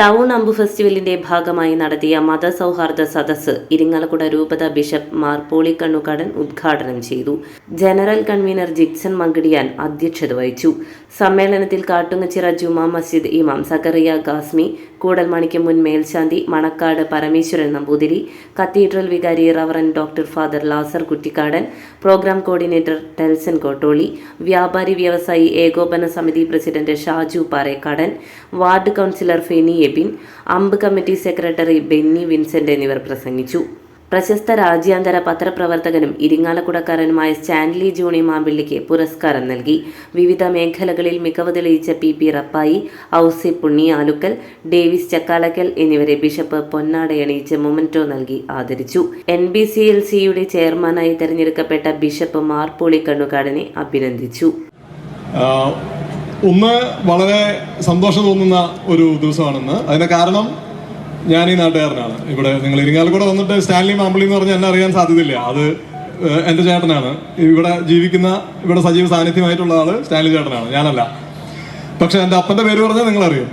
Town അമ്പു ഫെസ്റ്റിവലിന്റെ ഭാഗമായി നടത്തിയ മതസൗഹാർദ്ദ സദസ് ഇരിങ്ങാലക്കുട രൂപത ബിഷപ്പ് മാർ പോളി കണ്ണുകാടൻ ഉദ്ഘാടനം ചെയ്തു. ജനറൽ കൺവീനർ ജിക്സൺ മങ്കടിയാൻ അധ്യക്ഷത വഹിച്ചു. സമ്മേളനത്തിൽ കാട്ടുങ്ങച്ചിറ ജുമാ മസ്ജിദ് ഇമാം സക്കറിയ ഗാസ്മി കൂടൽമാണിക്യം മുൻ മേൽശാന്തി മണക്കാട് പരമേശ്വരൻ നമ്പൂതിരി കത്തീഡ്രൽ വികാരി reverend doctor father Lazar Kuttikkadan program coordinator Telson Kottoli വ്യാപാരി വ്യവസായി ഏകോപന സമിതി president Shaju Parekkadan ward councillor Feni Ebin അമ്പ് കമ്മിറ്റി സെക്രട്ടറി ബെന്നി വിൻസെന്റ് എന്നിവർ പ്രസംഗിച്ചു. പ്രശസ്ത രാജ്യാന്തര പത്രപ്രവർത്തകനും ഇരിങ്ങാലക്കുടക്കാരനുമായ സ്റ്റാൻലി ജോണി മാമ്പിള്ളിക്ക് പുരസ്കാരം നൽകി. വിവിധ മേഖലകളിൽ മികവ് തെളിയിച്ച പി പി റപ്പായി ഔസി പുണ്ണി ആലുക്കൽ ഡേവിസ് ചക്കാലക്കൽ എന്നിവരെ ബിഷപ്പ് പൊന്നാടയണിയിച്ച് മൊമന്റോ നൽകി ആദരിച്ചു. എൻ ബി സി എൽ സിയുടെ ചെയർമാനായി തെരഞ്ഞെടുക്കപ്പെട്ട ബിഷപ്പ് മാർപോളി കണ്ണുകാടനെ അഭിനന്ദിച്ചു. ഒന്ന് വളരെ സന്തോഷം തോന്നുന്ന ഒരു ദിവസമാണെന്ന്. അതിന് കാരണം ഞാൻ ഈ നാട്ടുകാരനാണ്. ഇവിടെ നിങ്ങൾ ഇരിങ്ങാലക്കൂടെ വന്നിട്ട് സ്റ്റാൻലി മാമ്പിളി എന്ന് പറഞ്ഞാൽ എന്നെ അറിയാൻ സാധ്യതയില്ല. അത് എന്റെ ചേട്ടനാണ്. ഇവിടെ ജീവിക്കുന്ന ഇവിടെ സജീവ സാന്നിധ്യമായിട്ടുള്ള ആൾ സ്റ്റാൻലി ചേട്ടനാണ്. ഞാനല്ല. പക്ഷെ എന്റെ അപ്പന്റെ പേര് പറഞ്ഞാൽ നിങ്ങൾ അറിയും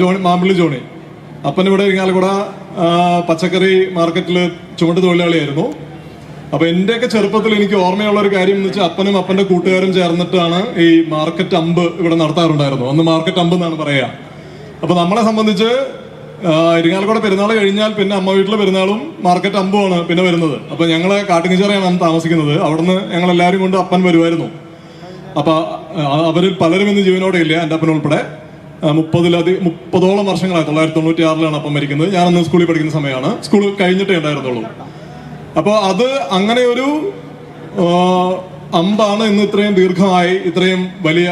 ജോണി മാമ്പിളി ജോണി. അപ്പൻ ഇവിടെ ഇരിങ്ങാലക്കുട പച്ചക്കറി മാർക്കറ്റിൽ ചുമട്ട് തൊഴിലാളിയായിരുന്നു. അപ്പൊ എന്റെയൊക്കെ ചെറുപ്പത്തിൽ എനിക്ക് ഓർമ്മയുള്ള ഒരു കാര്യം എന്ന് വെച്ചാൽ അപ്പനും അപ്പന്റെ കൂട്ടുകാരും ചേർന്നിട്ടാണ് ഈ മാർക്കറ്റ് അമ്പ് ഇവിടെ നടത്താറുണ്ടായിരുന്നു അന്ന് മാർക്കറ്റ് അമ്പ് എന്നാണ് പറയുക. അപ്പൊ നമ്മളെ സംബന്ധിച്ച് ഇരിങ്ങാലക്കുട പെരുന്നാൾ കഴിഞ്ഞാൽ പിന്നെ അമ്മ വീട്ടിലെ പെരുന്നാളും മാർക്കറ്റ് അമ്പുമാണ് പിന്നെ വരുന്നത്. അപ്പൊ ഞങ്ങളെ കാട്ടിങ്ങിച്ചറയാണ് അന്ന് താമസിക്കുന്നത്. അവിടുന്ന് ഞങ്ങൾ എല്ലാവരും കൊണ്ട് അപ്പൻ വരുമായിരുന്നു അപ്പൊ അവർ അവരിൽ പലരും ഇന്ന് ജീവനോടെ ഇല്ല എന്റെ അപ്പൻ ഉൾപ്പെടെ? മുപ്പതിലധികം മുപ്പതോളം വർഷങ്ങളായി തൊള്ളായിരത്തി തൊണ്ണൂറ്റി ആറിലാണ് അപ്പം മരിക്കുന്നത്. ഞാനന്ന് സ്കൂളിൽ പഠിക്കുന്ന സമയമാണ്. സ്കൂൾ കഴിഞ്ഞിട്ടേ ഉണ്ടായിരുന്നുള്ളൂ. അപ്പോൾ അത് അങ്ങനെ ഒരു അമ്പാണ് ഇന്ന് ഇത്രയും ദീർഘമായി ഇത്രയും വലിയ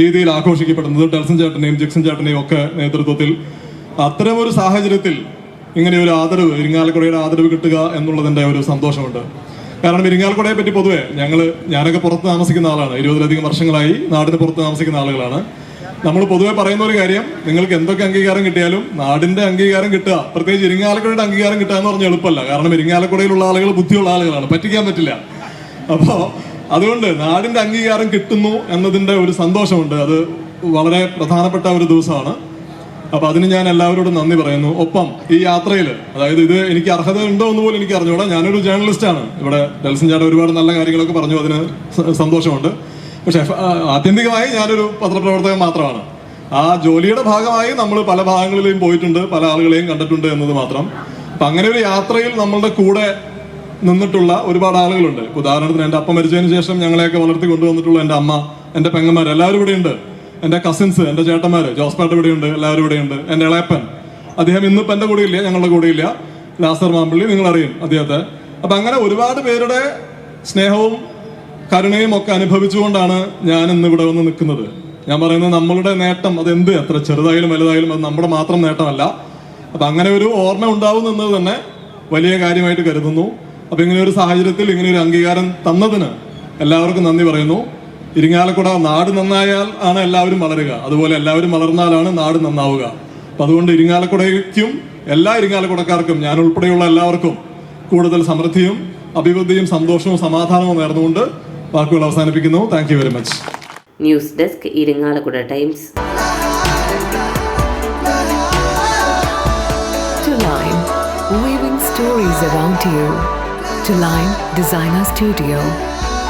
രീതിയിൽ ആഘോഷിക്കപ്പെടുന്നത്. ടെൽസൺ ചേട്ടനെയും ജിക്സൺ ചേട്ടനെയും ഒക്കെ നേതൃത്വത്തിൽ അത്തരം ഒരു സാഹചര്യത്തിൽ ഇങ്ങനെ ഒരു ആദരവ് ഇരിങ്ങാലക്കുടയുടെ ആദരവ് കിട്ടുക എന്നുള്ളതിന്റെ ഒരു സന്തോഷമുണ്ട്. കാരണം ഇരിങ്ങാലക്കുടയെ പറ്റി പൊതുവെ ഞങ്ങൾ ഞാനൊക്കെ പുറത്ത് താമസിക്കുന്ന ആളാണ്. ഇരുപതിലധികം വർഷങ്ങളായി നാടിന് പുറത്ത് താമസിക്കുന്ന ആളുകളാണ്. നമ്മൾ പൊതുവെ പറയുന്ന ഒരു കാര്യം നിങ്ങൾക്ക് എന്തൊക്കെ അംഗീകാരം കിട്ടിയാലും നാടിന്റെ അംഗീകാരം കിട്ടുക പ്രത്യേകിച്ച് ഇരിങ്ങാലക്കുടയുടെ അംഗീകാരം കിട്ടുക എന്ന് പറഞ്ഞാൽ എളുപ്പമല്ല. കാരണം ഇരിങ്ങാലക്കുടയിലുള്ള ആളുകൾ ബുദ്ധിയുള്ള ആളുകളാണ്. പറ്റിക്കാൻ പറ്റില്ല. അപ്പോൾ അതുകൊണ്ട് നാടിന്റെ അംഗീകാരം കിട്ടുന്നു എന്നതിന്റെ ഒരു സന്തോഷമുണ്ട്. അത് വളരെ പ്രധാനപ്പെട്ട ഒരു ദിവസമാണ്. അപ്പൊ അതിന് ഞാൻ എല്ലാവരോടും നന്ദി പറയുന്നു. ഒപ്പം ഈ യാത്രയിൽ അതായത് ഇത് എനിക്ക് അർഹത ഉണ്ടോ എന്ന് പോലും എനിക്ക് അറിഞ്ഞൂടാ ഞാനൊരു ജേർണലിസ്റ്റ് ആണ്. ഇവിടെ ഡെൽസൺ ചാട്ട ഒരുപാട് നല്ല കാര്യങ്ങളൊക്കെ പറഞ്ഞു. അതിന് സന്തോഷമുണ്ട്. പക്ഷെ ആത്യന്തികമായി ഞാനൊരു പത്രപ്രവർത്തകൻ മാത്രമാണ്. ആ ജോലിയുടെ ഭാഗമായി നമ്മൾ പല ഭാഗങ്ങളിലും പോയിട്ടുണ്ട് പല ആളുകളെയും കണ്ടിട്ടുണ്ട് എന്നത് മാത്രം. അപ്പൊ അങ്ങനെ ഒരു യാത്രയിൽ നമ്മളുടെ കൂടെ നിന്നിട്ടുള്ള ഒരുപാട് ആളുകളുണ്ട്. ഉദാഹരണത്തിന് എന്റെ അപ്പ മരിച്ചതിന് ശേഷം ഞങ്ങളെയൊക്കെ വളർത്തി കൊണ്ടുവന്നിട്ടുള്ള എന്റെ അമ്മ എന്റെ പെങ്ങന്മാർ എല്ലാവരും ഇവിടെയുണ്ട്. എന്റെ കസിൻസ് എന്റെ ചേട്ടന്മാര് ജോസ്പാട്ട് ഇവിടെയുണ്ട് എല്ലാവരും ഇവിടെയുണ്ട് എന്റെ ഇളയപ്പൻ. അദ്ദേഹം ഇന്നിപ്പോ എന്റെ കൂടെ ഇല്ല ഞങ്ങളുടെ കൂടെ ഇല്ല ലാസർ മാമ്പള്ളി നിങ്ങൾ അറിയും അദ്ദേഹത്തെ. അപ്പൊ അങ്ങനെ ഒരുപാട് പേരുടെ സ്നേഹവും കരുണയും ഒക്കെ അനുഭവിച്ചുകൊണ്ടാണ് ഞാൻ ഇന്ന് ഇവിടെ വന്ന് നിൽക്കുന്നത്. ഞാൻ പറയുന്നത് നമ്മളുടെ നേട്ടം അത് എന്ത് എത്ര ചെറുതായാലും വലുതായാലും അത് നമ്മുടെ മാത്രം നേട്ടമല്ല. അപ്പൊ അങ്ങനെ ഒരു ഓർമ്മ ഉണ്ടാവും എന്നത് തന്നെ വലിയ കാര്യമായിട്ട് കരുതുന്നു. അപ്പൊ ഇങ്ങനെ ഒരു സാഹചര്യത്തിൽ ഇങ്ങനെ ഒരു അംഗീകാരം തന്നതിന് എല്ലാവർക്കും നന്ദി പറയുന്നു. ഇരിങ്ങാലക്കുട നാട് നന്നായാൽ ആണ് എല്ലാവരും വളരുക. അതുപോലെ എല്ലാവരും വളർന്നാലാണ് നാട് നന്നാവുക. അപ്പൊ അതുകൊണ്ട് ഇരിങ്ങാലക്കുടയ്ക്കും എല്ലാ ഇരിങ്ങാലക്കുടക്കാർക്കും ഞാൻ ഉൾപ്പെടെയുള്ള എല്ലാവർക്കും കൂടുതൽ സമൃദ്ധിയും അഭിവൃദ്ധിയും സന്തോഷവും സമാധാനവും നേർന്നുകൊണ്ട് വാക്കുകൾ അവസാനിപ്പിക്കുന്നു. Thank you very much news desk Irinjalakuda times To Line, weaving stories around you. To Line Designer Studio,